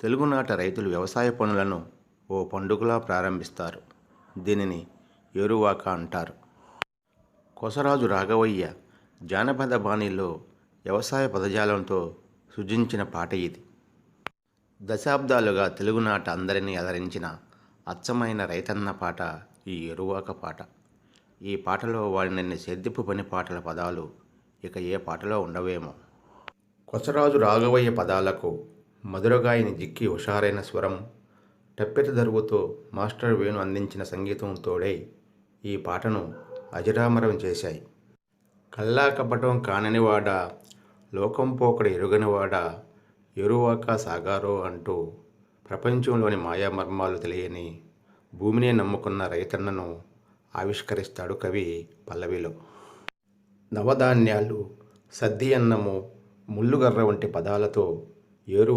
తెలుగునాట రైతులు వ్యవసాయ పనులను ఓ పండుగలా ప్రారంభిస్తారు. దీనిని ఏరువాక అంటారు. కొసరాజు రాఘవయ్య జానపద బాణీలో వ్యవసాయ పదజాలంతో సృజించిన పాట ఇది. దశాబ్దాలుగా తెలుగునాట అందరినీ అలరించిన అచ్చమైన రైతన్న పాట ఈ ఎరువాక పాట. ఈ పాటలో వాడినన్ని సెద్దిపు పని పాటల పదాలు ఇక ఏ పాటలో ఉండవేమో. కొసరాజు రాఘవయ్య పదాలకు మధురగాయని జిక్కి హుషారైన స్వరం టప్పెట దరువుతో మాస్టర్ వేణు అందించిన సంగీతం తోడై ఈ పాటను అజరామరం చేశాయి. కల్లా కపటం కాననివాడ లోకం పోకడ ఎరుగనివాడ ఎరువాక సాగారో అంటూ ప్రపంచంలోని మాయామర్మాలు తెలియని భూమినే నమ్ముకున్న రైతన్నను ఆవిష్కరిస్తాడు కవి పల్లవిలో. నవధాన్యాలు సద్ది అన్నము ముల్లుగర్ర వంటి పదాలతో ఏరు